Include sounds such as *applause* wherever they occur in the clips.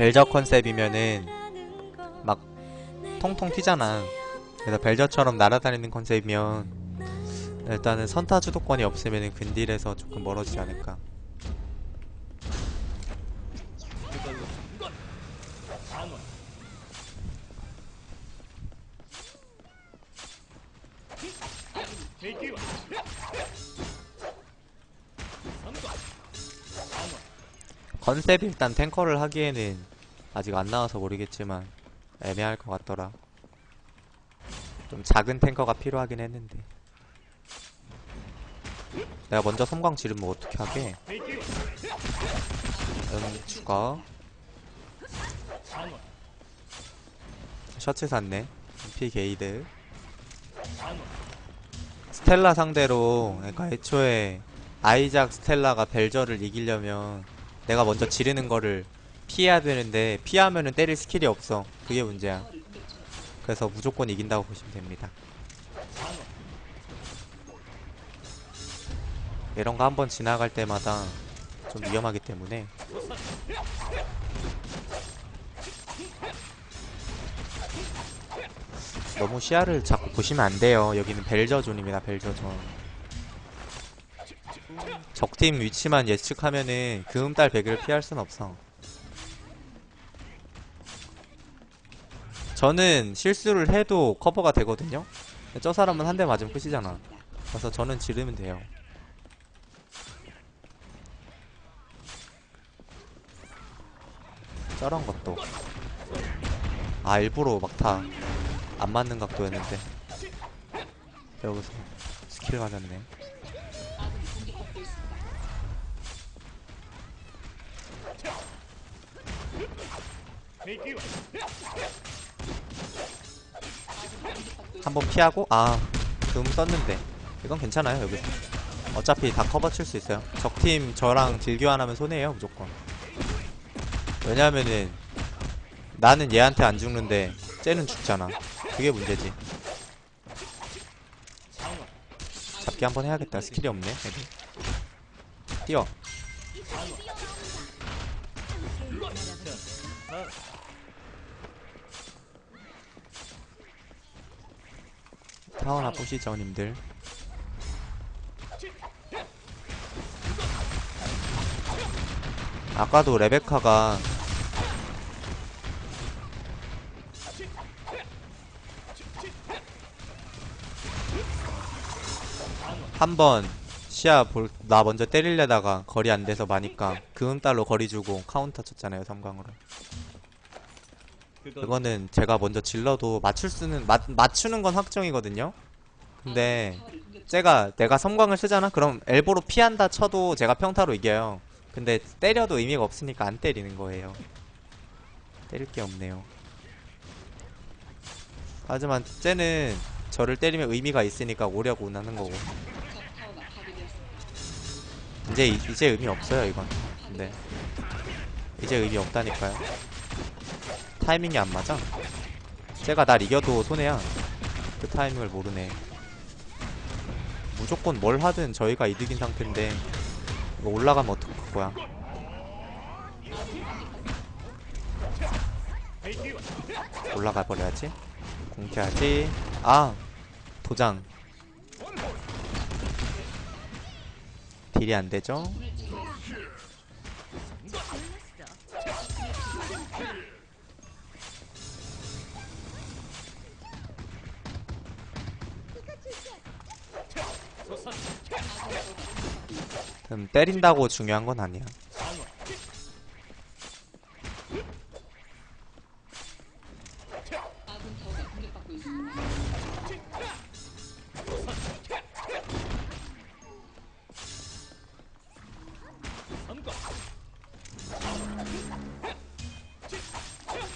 벨저 컨셉이면은 막 통통 튀잖아. 그래서 벨저처럼 날아다니는 컨셉이면 일단은 선타 주도권이 없으면은 근딜에서 조금 멀어지지 않을까. 컨셉이 일단 탱커를 하기에는 아직 안 나와서 모르겠지만 애매할 것 같더라. 좀 작은 탱커가 필요하긴 했는데. 내가 먼저 섬광 지르면 어떻게 하게? 음, 추가. 셔츠 샀네. 피 게이드. 스텔라 상대로, 그러니까 애초에 아이작 스텔라가 벨저를 이기려면 내가 먼저 지르는 거를 피해야 되는데 피하면은 때릴 스킬이 없어. 그게 문제야. 그래서 무조건 이긴다고 보시면 됩니다. 이런 거 한번 지나갈 때마다 좀 위험하기 때문에 너무 시야를 자꾸 보시면 안 돼요. 여기는 벨저 존입니다. 벨저 존. 적팀 위치만 예측하면은 그음달 배그를 피할 순 없어. 저는 실수를 해도 커버가 되거든요. 저 사람은 한 대 맞으면 끝이잖아. 그래서 저는 지르면 돼요. 저런 것도. 아, 일부러 막타. 안 맞는 각도였는데. 여기서 스킬 맞았네. 한번 피하고 아금 썼는데. 이건 괜찮아요 여기서. 어차피 다 커버 칠 수 있어요. 적팀 저랑 딜교환하면 손해예요 무조건. 왜냐면은 나는 얘한테 안 죽는데 쟤는 죽잖아. 그게 문제지. 잡기 한번 해야겠다. 스킬이 없네 뛰어 타워나 보시죠 님들. 아까도 레베카가 한번 시야 볼, 나 먼저 때리려다가 거리 안 돼서 마니까 그음달로 거리 주고 카운터 쳤잖아요 삼광으로 그거는 제가 먼저 질러도 맞출 수는 맞, 맞추는 건 확정이거든요. 근데 제가 내가 섬광을 쓰잖아. 그럼 엘보로 피한다 쳐도 제가 평타로 이겨요. 근데 때려도 의미가 없으니까 안 때리는 거예요. 때릴 게 없네요. 하지만 쟤는 저를 때리면 의미가 있으니까 오려고 하는 거고. 이제 이제 의미 없어요 이건. 근데 이제 의미 없다니까요. 타이밍이 안 맞아. 쟤가 날 이겨도 손해야. 그 타이밍을 모르네. 무조건 뭘 하든 저희가 이득인 상태인데 이거 올라가면 어떡할 거야. 올라가 버려야지. 공개하지. 아 도장. 딜이 안 되죠? 음, 때린다고 중요한 건 아니야.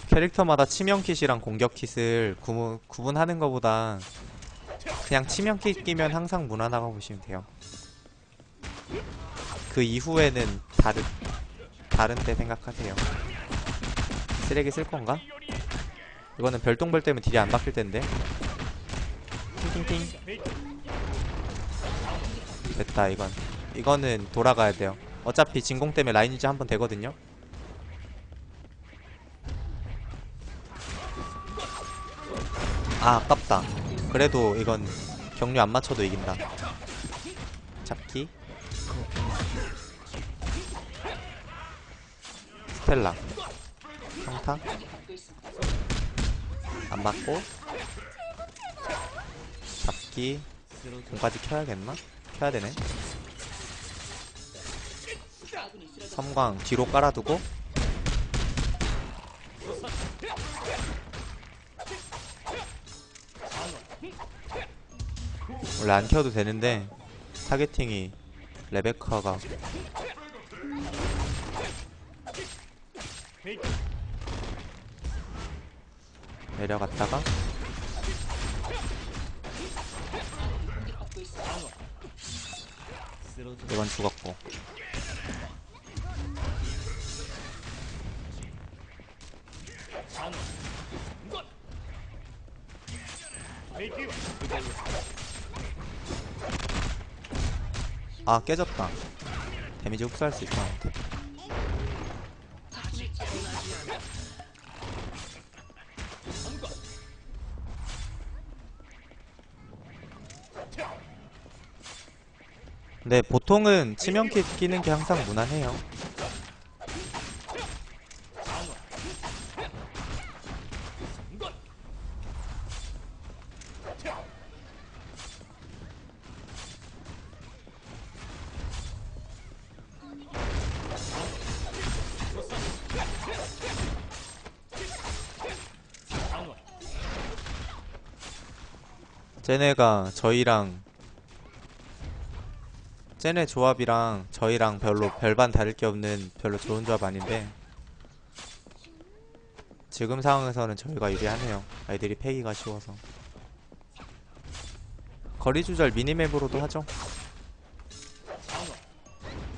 캐릭터마다 치명 킷이랑 공격 킷을 구분, 구분하는 것보다 그냥 치명 킷 끼면 항상 무난하다고 보시면 돼요. 그 이후에는 다른 다른데 생각하세요. 쓰레기 쓸 건가? 이거는 별똥별 때문에 딜이 안 바뀔 텐데. 팅팅팅 됐다 이건. 이거는 돌아가야 돼요. 어차피 진공 때문에 라인 유지 한 번 되거든요. 아 아깝다. 그래도 이건 경류 안 맞춰도 이긴다. 잡기. 스텔라. 평타? 안 맞고? 잡기. 공까지 켜야겠나? 켜야 되네. 섬광 뒤로 깔아두고. 원래 안 켜도 되는데 타겟팅이 레베카가 내려갔다가 이건 죽었고. 아 깨졌다. 데미지 흡수할 수 있었는데 근데 보통은 치명킷 끼는 게 항상 무난해요 쟤네가 저희랑 쟤네 조합이랑 저희랑 별로 별반 다를 게 없는 별로 좋은 조합 아닌데 지금 상황에서는 저희가 유리하네요. 아이들이 패기가 쉬워서. 거리 조절 미니맵으로도 하죠.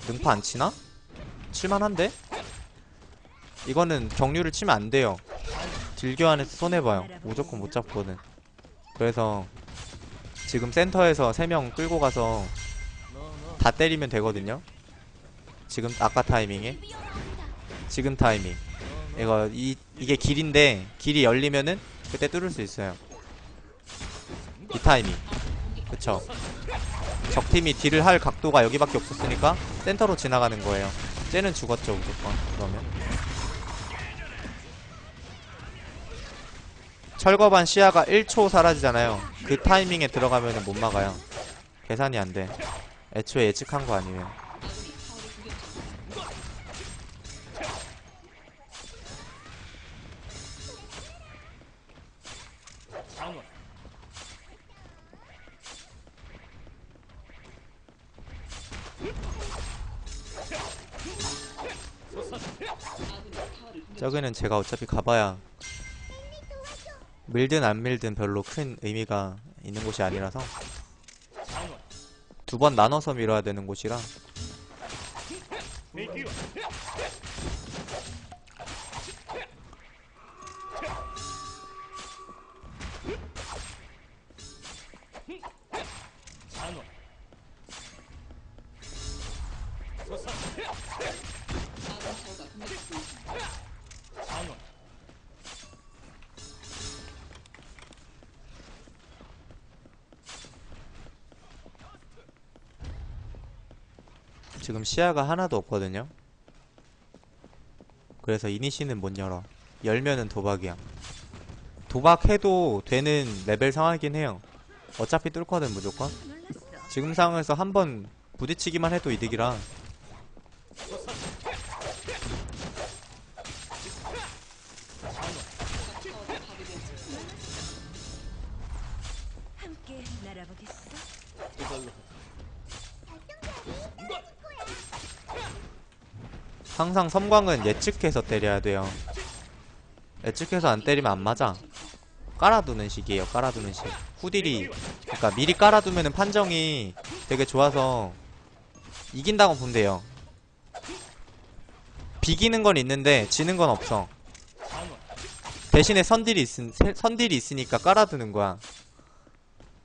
능파 안 치나? 칠만한데? 이거는 경류를 치면 안 돼요. 딜교환해서 손해봐요. 무조건 못 잡거든. 그래서 지금 센터에서 3명 끌고 가서 다 때리면 되거든요. 지금 아까 타이밍에? 지금 타이밍. 이거 이, 이게 길인데 길이 열리면은 그때 뚫을 수 있어요. 이 타이밍. 그쵸? 적팀이 딜을 할 각도가 여기밖에 없었으니까 센터로 지나가는 거예요. 쟤는 죽었죠 무조건. 그러면 철거반 시야가 1초 사라지잖아요. 그 타이밍에 들어가면은 못 막아요. 계산이 안돼. 애초에 예측한 거 아니에요. 저기는 제가 어차피 가봐야 밀든 안 밀든 별로 큰 의미가 있는 곳이 아니라서 두 번 나눠서 밀어야 되는 곳이라 지금 시야가 하나도 없거든요. 그래서 이니시는 못 열어. 열면은 도박이야. 도박해도 되는 레벨 상황이긴 해요. 어차피 뚫거든 무조건. 지금 상황에서 한 번 부딪히기만 해도 이득이라 항상 섬광은 예측해서 때려야 돼요. 예측해서 안 때리면 안 맞아. 깔아두는 식이에요 깔아두는 식. 후딜이 그러니까 미리 깔아두면은 판정이 되게 좋아서 이긴다고 보면 돼요. 비기는 건 있는데 지는 건 없어. 대신에 선딜이 있, 선딜이 있으니까 깔아두는 거야.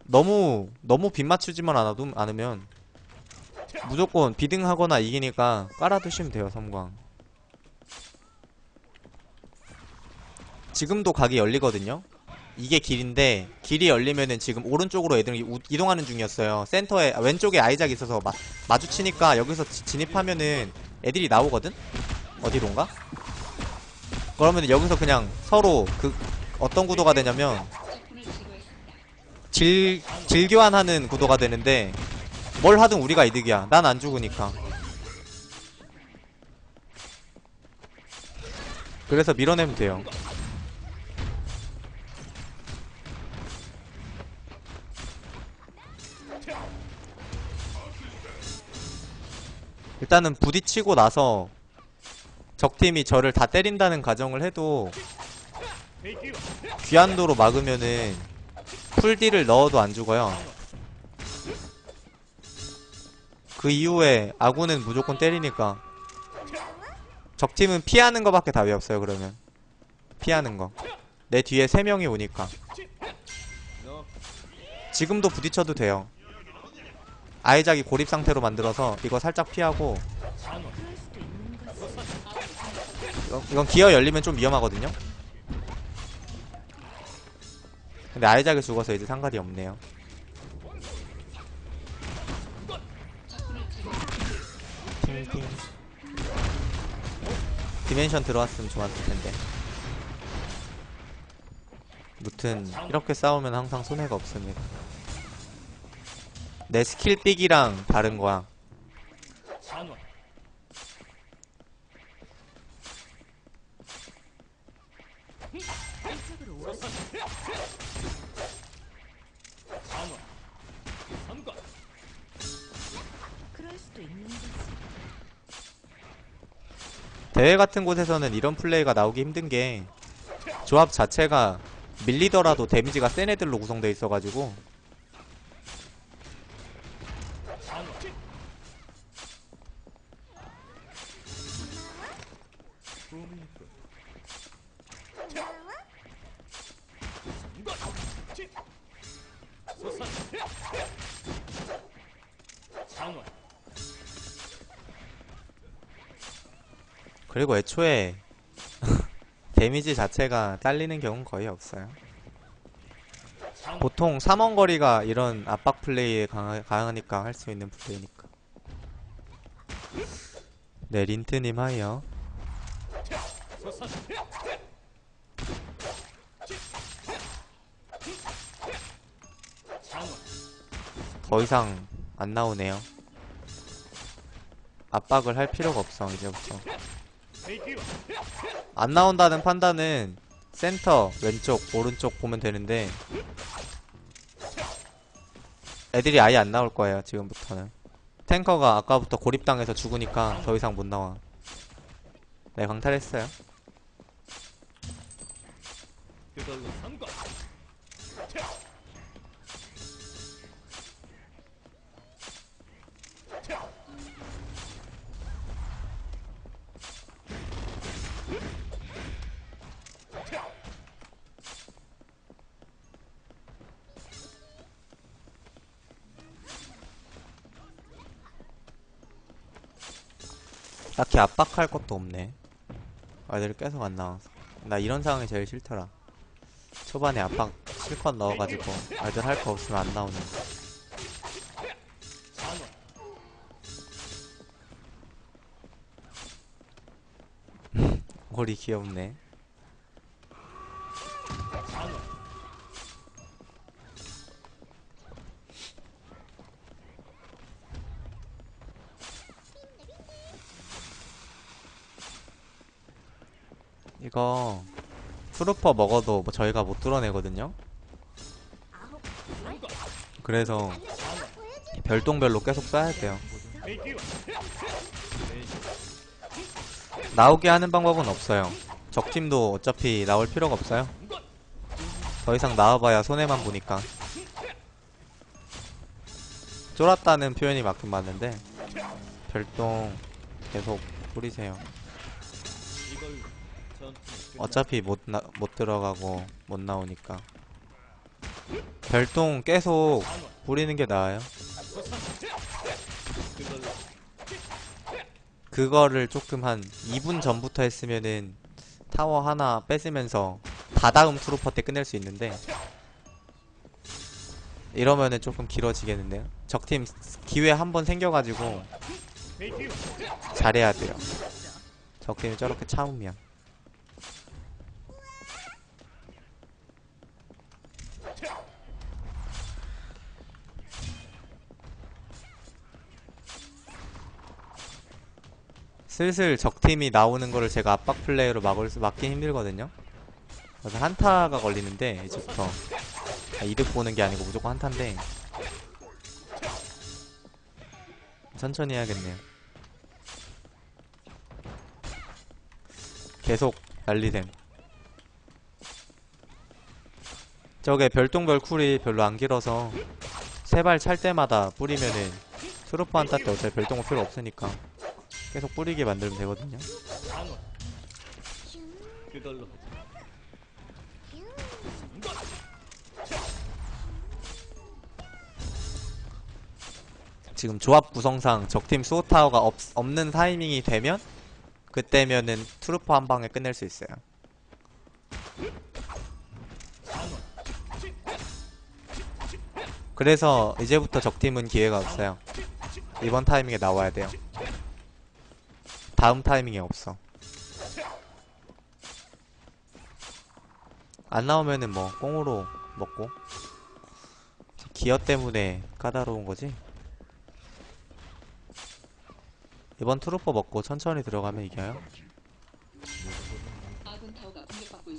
너무 너무 빗 맞추지만 않아도 않으면 무조건 비등하거나 이기니까 깔아두시면 돼요 섬광 지금도 각이 열리거든요 이게 길인데 길이 열리면은 지금 오른쪽으로 애들이 우- 이동하는 중이었어요. 센터에 아, 왼쪽에 아이작이 있어서 마, 마주치니까 여기서 지- 진입하면은 애들이 나오거든. 어디론가? 그러면 여기서 그냥 서로 그 어떤 구도가 되냐면 질 질 교환하는 구도가 되는데 뭘 하든 우리가 이득이야. 난 안 죽으니까. 그래서 밀어내면 돼요. 일단은 부딪히고 나서 적팀이 저를 다 때린다는 가정을 해도 귀한도로 막으면은 풀딜을 넣어도 안 죽어요. 그 이후에 아군은 무조건 때리니까. 적팀은 피하는 거밖에 답이 없어요 그러면. 피하는 거. 내 뒤에 세 명이 오니까. 지금도 부딪혀도 돼요. 아이작이 고립 상태로 만들어서 이거 살짝 피하고. 이건 기어 열리면 좀 위험하거든요. 근데 아이작이 죽어서 이제 상관이 없네요 디멘션 들어왔으면 좋았을 텐데. 무튼 이렇게 싸우면 항상 손해가 없습니다. 내 스킬 삑이랑 다른 거야 대회 같은 곳에서는 이런 플레이가 나오기 힘든 게 조합 자체가 밀리더라도 데미지가 센 애들로 구성되어 있어가지고 그리고 애초에 *laughs* 데미지 자체가 딸리는 경우는 거의 없어요. 보통 3원 거리가 이런 압박 플레이에 강하, 강하니까 할 수 있는 플레이니까. 네, 린트님 하이요. 더 이상 안 나오네요. 압박을 할 필요가 없어, 이제부터. 안 나온다는 판단은 센터, 왼쪽, 오른쪽 보면 되는데 애들이 아예 안 나올 거예요, 지금부터는. 탱커가 아까부터 고립당해서 죽으니까 더 이상 못 나와. 네, 강탈했어요. 압박할 것도 없네. 애들이 계속 안 나와서. 나 이런 상황이 제일 싫더라. 초반에 압박 실컷 넣어가지고 애들 할 거 없으면 안 나오는. 머리 *laughs* 귀엽네. 트루퍼 먹어도 뭐 저희가 못 뚫어내거든요. 그래서 별똥별로 계속 쏴야 돼요. 나오게 하는 방법은 없어요. 적팀도 어차피 나올 필요가 없어요. 더 이상 나와봐야 손해만 보니까. 쫄았다는 표현이 맞긴 맞는데 별똥 계속 뿌리세요. 어차피 못, 나, 못 들어가고 못 나오니까 별똥 계속 뿌리는 게 나아요 그거를 조금 한 2분 전부터 했으면은 타워 하나 뺏으면서 다다음 트루퍼 때 끝낼 수 있는데 이러면은 조금 길어지겠는데요. 적팀 기회 한 번 생겨가지고 잘해야 돼요. 적팀이 저렇게 참으면. 슬슬 적팀이 나오는 거를 제가 압박 플레이로 막을 수, 막기 힘들거든요. 그래서 한타가 걸리는데 이제부터 아, 이득 보는 게 아니고 무조건 한타인데 천천히 해야겠네요. 계속 난리됨. 저게 별똥별 쿨이 별로 안 길어서 세 발 찰 때마다 뿌리면은 트루프 한타 때 어차피 별똥별 필요 없으니까 계속 뿌리게 만들면 되거든요. 그걸로. 지금 조합 구성상 적팀 수호타워가 없, 없는 타이밍이 되면 그때면은 트루퍼 한 방에 끝낼 수 있어요. 그래서 이제부터 적팀은 기회가 없어요. 이번 타이밍에 나와야 돼요. 다음 타이밍에 없어. 안 나오면은 뭐 꽁으로 먹고 기어 때문에 까다로운 거지. 이번 트루퍼 먹고 천천히 들어가면 이겨요.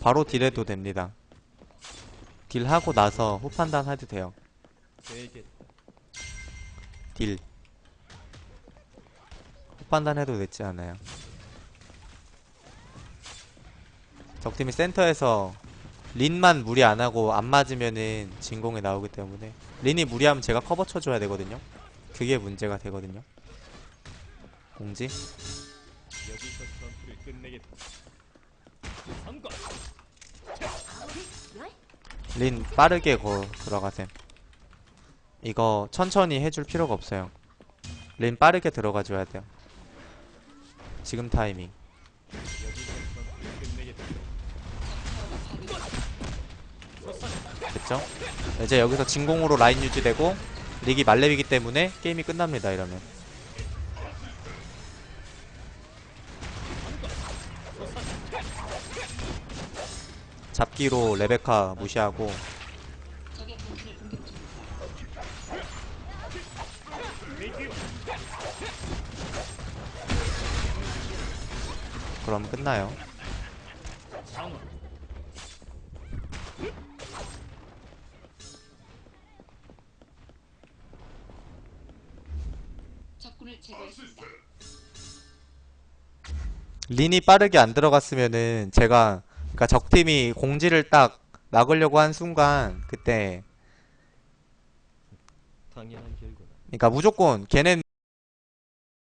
바로 딜해도 됩니다. 딜하고 나서 후 판단 해도 돼요. 되겠다. 딜. 후 판단 해도 늦지 않아요. 적팀이 센터에서 린만 무리 안 하고 안 맞으면은 진공에 나오기 때문에 린이 무리하면 제가 커버 쳐줘야 되거든요. 그게 문제가 되거든요. 공지? 린 빠르게 거 들어가셈. 이거 천천히 해줄 필요가 없어요. 린 빠르게 들어가줘야 돼요. 지금 타이밍. 됐죠? 이제 여기서 진공으로 라인 유지되고 릭이 말렙이기 때문에 게임이 끝납니다. 이러면. 잡기로 레베카 무시하고 그럼 끝나요. 린이 빠르게 안 들어갔으면은 제가 그러니까 적팀이 공지를 딱 막으려고 한 순간 그때. 그러니까 무조건 걔네